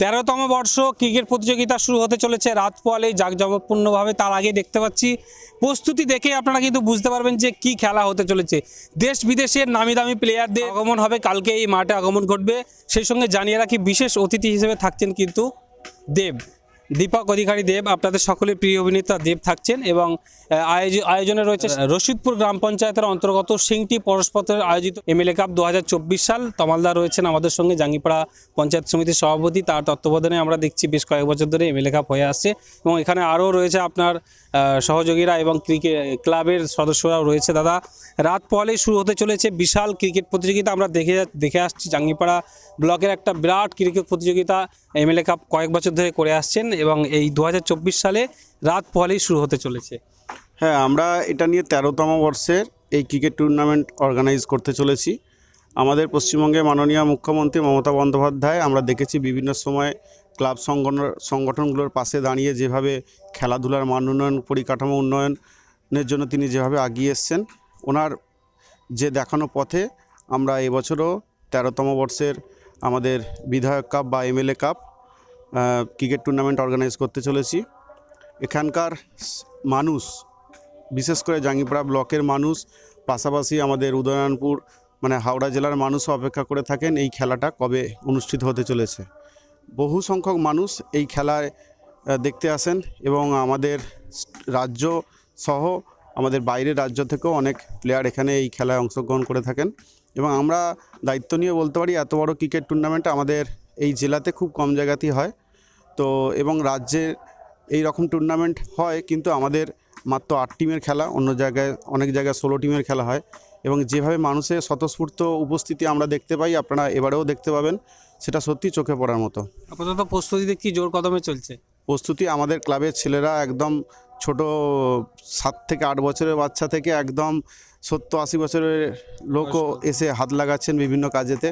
তেরোতম বর্ষ ক্রিকেট প্রতিযোগিতা শুরু হতে চলেছে রাত জাঁকজমকপূর্ণভাবে তার আগে দেখতে পাচ্ছি। প্রস্তুতি দেখে আপনারা কিন্তু বুঝতে পারবেন যে কি খেলা হতে চলেছে। দেশ বিদেশের নামি দামি প্লেয়ারদের আগমন হবে, কালকে এই মাঠে আগমন ঘটবে। সেই সঙ্গে জানিয়ে রাখি, বিশেষ অতিথি হিসেবে থাকছেন কিন্তু দেব। দীপক অধিকারী দেব আপনাদের সকলের প্রিয় অভিনেতা দেব থাকছেন এবং আয়োজ- আয়োজনে রয়েছে রশিদপুর গ্রাম পঞ্চায়েতের অন্তর্গত সিংটি পরস্পরের আয়োজিত এমএলএ কাপ দু হাজার চব্বিশ সাল। তমালদা রয়েছেন আমাদের সঙ্গে জাঙ্গিপাড়া পঞ্চায়েত সমিতির সভাপতি। তার তত্ত্বাবধানে আমরা দেখছি বেশ কয়েক বছর ধরে এমএলএ কাপ হয়ে আসছে এবং এখানে আরও রয়েছে আপনার সহযোগীরা এবং ক্রিকেট ক্লাবের সদস্যরাও রয়েছে। দাদা রাত পহলেই শুরু হতে চলেছে বিশাল ক্রিকেট প্রতিযোগিতা। আমরা দেখে দেখে আসছি জাঙ্গিপাড়া ব্লকের একটা বিরাট ক্রিকেট প্রতিযোগিতা এমএলএ কাপ কয়েক বছর ধরে করে আসছেন এবং এই দু হাজার চব্বিশ সালে রাত পহলেই শুরু হতে চলেছে। হ্যাঁ আমরা এটা নিয়ে তেরোতম বর্ষের এই ক্রিকেট টুর্নামেন্ট অর্গানাইজ করতে চলেছি। আমাদের পশ্চিমবঙ্গের মাননীয় মুখ্যমন্ত্রী মমতা বন্দ্যোপাধ্যায় আমরা দেখেছি বিভিন্ন সময় ক্লাব সংগঠন সংগঠনগুলোর পাশে দাঁড়িয়ে যেভাবে খেলাধুলার মান উন্নয়ন, পরিকাঠামো উন্নয়নের জন্য তিনি যেভাবে এগিয়ে এসছেন ওনার যে দেখানো পথে আমরা এবছরও তেরোতম বর্ষের আমাদের বিধায়ক কাপ বা MLA cup cricket tournament organise করতে চলেছি। এখানকার মানুষ, বিশেষ করে জাঙ্গিপাড়া ব্লকের মানুষ, পাশাপাশি আমাদের উদয়নপুর মানে হাওড়া জেলার মানুষও অপেক্ষা করে থাকেন এই খেলাটা কবে অনুষ্ঠিত হতে চলেছে। বহু সংখ্যক মানুষ এই খেলায় দেখতে আসেন এবং আমাদের রাজ্য সহ আমাদের বাইরের রাজ্য থেকেও অনেক প্লেয়ার এখানে এই খেলায় অংশগ্রহণ করে থাকেন। এবং আমরা দায়িত্ব নিয়ে বলতে পারি এত বড় ক্রিকেট টুর্নামেন্ট আমাদের এই জেলাতে খুব কম জায়গাতেই হয়। তো এবং রাজ্যে এই রকম টুর্নামেন্ট হয় কিন্তু আমাদের মাত্র আট টিমের খেলা অন্য জায়গায় অনেক জায়গায় ষোলো টিমের খেলা হয়। এবং যেভাবে মানুষের স্বতঃস্ফূর্ত উপস্থিতি আমরা দেখতে পাই আপনারা এবারেও দেখতে পাবেন সেটা সত্যি চোখে পড়ার মতো। আপাতত প্রস্তুতি দেখছি জোর কদমে চলছে? প্রস্তুতি আমাদের ক্লাবের ছেলেরা একদম ছোট সাত থেকে আট বছরের বাচ্চা থেকে একদম সত্তর আশি বছরের লোকও এসে হাত লাগাচ্ছেন বিভিন্ন কাজেতে।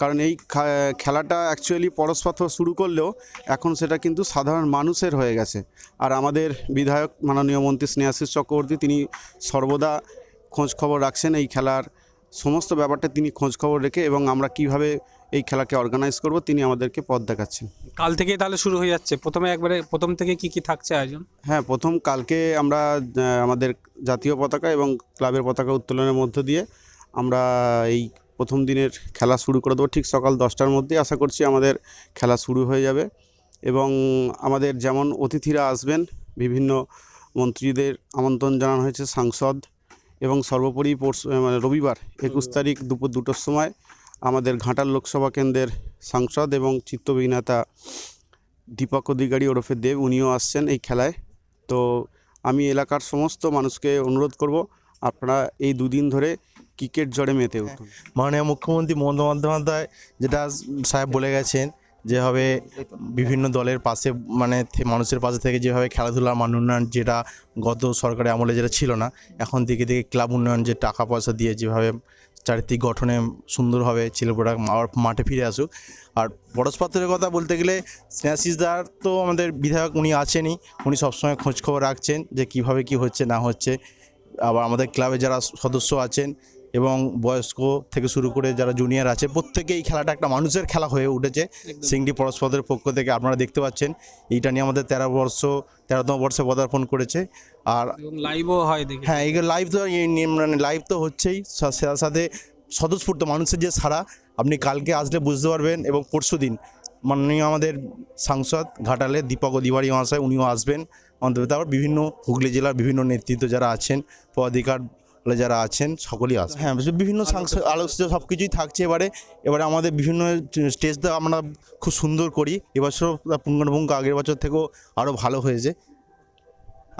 কারণ এই খেলাটা অ্যাকচুয়ালি পরস্পর শুরু করলেও এখন সেটা কিন্তু সাধারণ মানুষের হয়ে গেছে। আর আমাদের বিধায়ক মাননীয় মন্ত্রী স্নেহাশিস চক্রবর্তী তিনি সর্বদা খোঁজ খবর রাখছেন এই খেলার সমস্ত ব্যাপারটা তিনি খোঁজ খবর রেখে এবং আমরা কীভাবে এই খেলাকে অর্গানাইজ করব তিনি আমাদেরকে পথ দেখাচ্ছেন। কাল থেকেই তাহলে শুরু হয়ে যাচ্ছে? প্রথমে একবারে প্রথম থেকে কি কি থাকছে আয়োজন? হ্যাঁ প্রথম কালকে আমরা আমাদের জাতীয় পতাকা এবং ক্লাবের পতাকা উত্তোলনের মধ্য দিয়ে আমরা এই প্রথম দিনের খেলা শুরু করে দেবো। ঠিক সকাল দশটার মধ্যেই আশা করছি আমাদের খেলা শুরু হয়ে যাবে এবং আমাদের যেমন অতিথিরা আসবেন বিভিন্ন মন্ত্রীদের আমন্ত্রণ জানানো হয়েছে সাংসদ এবং সর্বোপরি পরশু মানে রবিবার একুশ তারিখ দুপুর দুটোর সময় আমাদের ঘাটাল লোকসভা কেন্দ্রের সাংসদ এবং চিত্তবিনেতা দীপক অধিকারী ওরফে দেব উনিও আসছেন এই খেলায়। তো আমি এলাকার সমস্ত মানুষকে অনুরোধ করব আপনারা এই দুদিন ধরে ক্রিকেট জড়ে মেতে উঠুন। মাননীয় মুখ্যমন্ত্রী মমতা বন্দ্যোপাধ্যায় যেটা সাহেব বলে গেছেন যেভাবে বিভিন্ন দলের পাশে মানে মানুষের পাশে থেকে যেভাবে খেলাধুলার মান উন্নয়ন যেটা গত সরকারের আমলে যেটা ছিল না এখন দিকে দিকে ক্লাব উন্নয়ন যে টাকা পয়সা দিয়ে যেভাবে চারিত্রিক গঠনে সুন্দরভাবে ছেলেপোড়া মাঠে ফিরে আসুক। আর পরস্পরের কথা বলতে গেলে, স্নেহাশিসদার তো আমাদের বিধায়ক, উনি আছেনই। উনি সবসময় খোঁজখবর রাখছেন যে কীভাবে কি হচ্ছে, না হচ্ছে। আবার আমাদের ক্লাবে যারা সদস্য আছেন এবং বয়স্ক থেকে শুরু করে যারা জুনিয়র আছে প্রত্যেকে এই খেলাটা একটা মানুষের খেলা হয়ে উঠেছে। সিংডি পরস্পরের পক্ষ থেকে আপনারা দেখতে পাচ্ছেন এইটা নিয়ে আমাদের তেরো বর্ষ তেরোতম বর্ষে পদার্পণ করেছে। আর লাইভও হয় হ্যাঁ এই লাইভ তো এই মানে লাইভ তো হচ্ছেই। সাথে স্বতঃস্ফূর্ত মানুষের যে সারা আপনি কালকে আসলে বুঝতে পারবেন এবং পরশু দিন মাননীয় আমাদের সাংসদ ঘাটালে দীপক অধিবারী মহাশয় উনিও আসবেন অন্তত। তারপর বিভিন্ন হুগলি জেলার বিভিন্ন নেতৃত্ব যারা আছেন পদাধিকার যারা আছেন সকলেই আসবেন। হ্যাঁ বিভিন্ন আলোচ্য সব কিছুই থাকছে এবারে। এবারে আমাদের বিভিন্ন স্টেজটা আমরা খুব সুন্দর করি। এবছর পুঙ্গানুপুঙ্গ আগের বছর থেকেও আরও ভালো হয়েছে।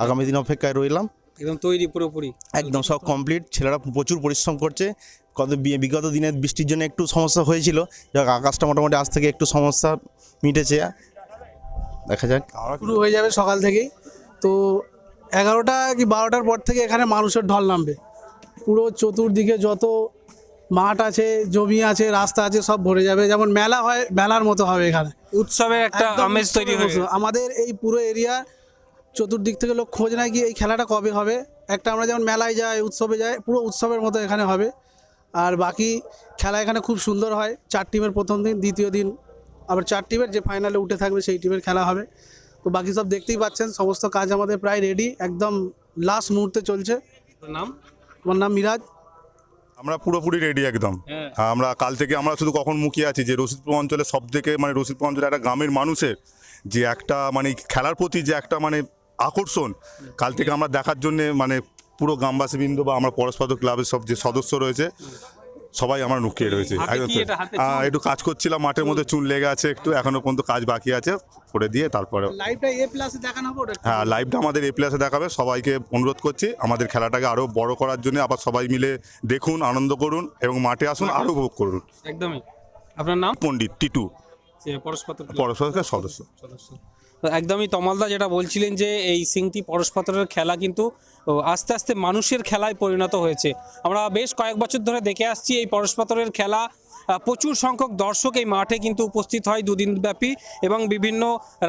আগামী দিন অপেক্ষায় রইলাম। একদম তৈরি পুরোপুরি। একদম সব কমপ্লিট ছেলেরা প্রচুর পরিশ্রম করছে। কত বিগত দিনে বৃষ্টির জন্য একটু সমস্যা হয়েছিল। যাক আকাশটা মোটামুটি আজ থেকে একটু সমস্যা মিটেছে। দেখা যাক। শুরু হয়ে যাবে সকাল থেকেই। তো এগারোটা কি বারোটার পর থেকে এখানে মানুষের ঢল নামবে। পুরো চতুর্দিকে যত মাঠ আছে জমি আছে রাস্তা আছে সব ভরে যাবে। যেমন মেলা হয় মেলার মতো হবে এখানে। উৎসবের একটা আমেজ তৈরি হয়ে মতো। আমাদের এই পুরো এরিয়া চতুর্দিক থেকে লোক খোঁজ নেয় কি এই খেলাটা কবে হবে। একটা আমরা যেমন মেলায় যাই উৎসবে যাই পুরো উৎসবের মতো এখানে হবে। আর বাকি খেলা এখানে খুব সুন্দর হয়। চার টিমের প্রথম দিন দ্বিতীয় দিন আবার চার টিমের যে ফাইনালে উঠে থাকবে সেই টিমের খেলা হবে। তো বাকি সব দেখতেই পাচ্ছেন সমস্ত কাজ আমাদের প্রায় রেডি একদম লাস্ট মুহূর্তে চলছে। নাম? আমার নাম মিরাজ আমরা পুরোপুরি রেডি একদম হ্যাঁ। আমরা কাল থেকে আমরা শুধু কখন মুখিয়ে আছি যে রসিদপুর অঞ্চলে সব থেকে মানে রসিদপুর অঞ্চলে একটা গ্রামের মানুষের যে একটা মানে খেলার প্রতি যে একটা মানে আকর্ষণ কাল থেকে আমরা দেখার জন্যে মানে পুরো গ্রামবাসীবৃন্দ বা আমরা পরস্পর ক্লাবের সব যে সদস্য রয়েছে সবাই আমরা নুকিয়ে রয়েছে? একটু কাজ করছিলাম মাঠের মধ্যে চুন লেগে আছে একটু এখনও পর্যন্ত কাজ বাকি আছে করে দিয়ে তারপরে লাইভটা এ প্লাসে দেখানো হবে ওটা? হ্যাঁ লাইভটা আমাদের এ প্লাসে দেখাবে সবাইকে অনুরোধ করছি আমাদের খেলাটাকে আরও বড় করার জন্য আবার সবাই মিলে দেখুন আনন্দ করুন এবং মাঠে আসুন আরও উপভোগ করুন। একদমই। আপনার নাম? পণ্ডিত টিটু। যে পরস্পর সদস্য। সদস্য। একদমই তমালদা যেটা বলছিলেন যে এই সিংটি পরস্পরের খেলা কিন্তু আস্তে আস্তে মানুষের খেলায় পরিণত হয়েছে। আমরা বেশ কয়েক বছর ধরে দেখে আসছি এই পরস্পরের খেলা প্রচুর সংখ্যক দর্শক এই মাঠে কিন্তু উপস্থিত হয় দুদিন ব্যাপী এবং বিভিন্ন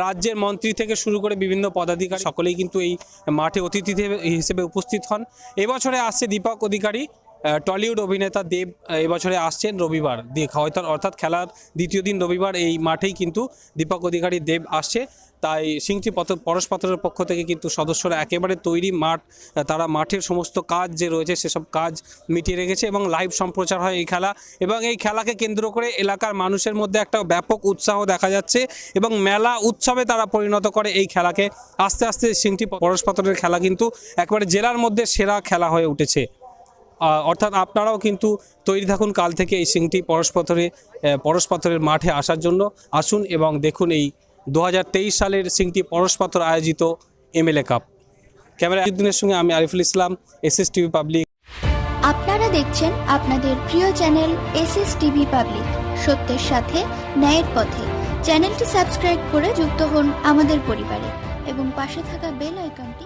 রাজ্যের মন্ত্রী থেকে শুরু করে বিভিন্ন পদাধিকারী সকলেই কিন্তু এই মাঠে অতিথি হিসেবে উপস্থিত হন। এবছরে আসছে দীপক অধিকারী টলিউড অভিনেতা দেব এবছরে আসছেন রবিবার। হয়তো অর্থাৎ খেলার দ্বিতীয় দিন রবিবার এই মাঠেই কিন্তু দীপক অধিকারী দেব আসছে। তাই সিংটি পথ পরশপত্রের পক্ষ থেকে কিন্তু সদস্যরা একেবারে তৈরি মাঠ তারা মাঠের সমস্ত কাজ যে রয়েছে সেসব কাজ মিটিয়ে রেখেছে এবং লাইভ সম্প্রচার হয় এই খেলা। এবং এই খেলাকে কেন্দ্র করে এলাকার মানুষের মধ্যে একটা ব্যাপক উৎসাহ দেখা যাচ্ছে এবং মেলা উৎসবে তারা পরিণত করে এই খেলাকে। আস্তে আস্তে সিংটি পরশপত্রের খেলা কিন্তু একবারে জেলার মধ্যে সেরা খেলা হয়ে উঠেছে। অর্থাৎ আপনারাও কিন্তু তৈরি থাকুন কাল থেকে এই সিংটি পরশপথরে পরশপথরের মাঠে আসার জন্য। আসুন এবং দেখুন এই দু হাজার তেইশ সালের সিংটি পরশপথর আয়োজিত এমএলএ কাপ। ক্যামেরা দিনের সঙ্গে আমি Ariful Islam, S S TV public. আপনারা দেখছেন আপনাদের প্রিয় channel S S TV public, সত্যের সাথে, ন্যায়ের পথে। চ্যানেলটি সাবস্ক্রাইব করে যুক্ত হন আমাদের পরিবারে। এবং পাশে থাকা বেল আইকনটি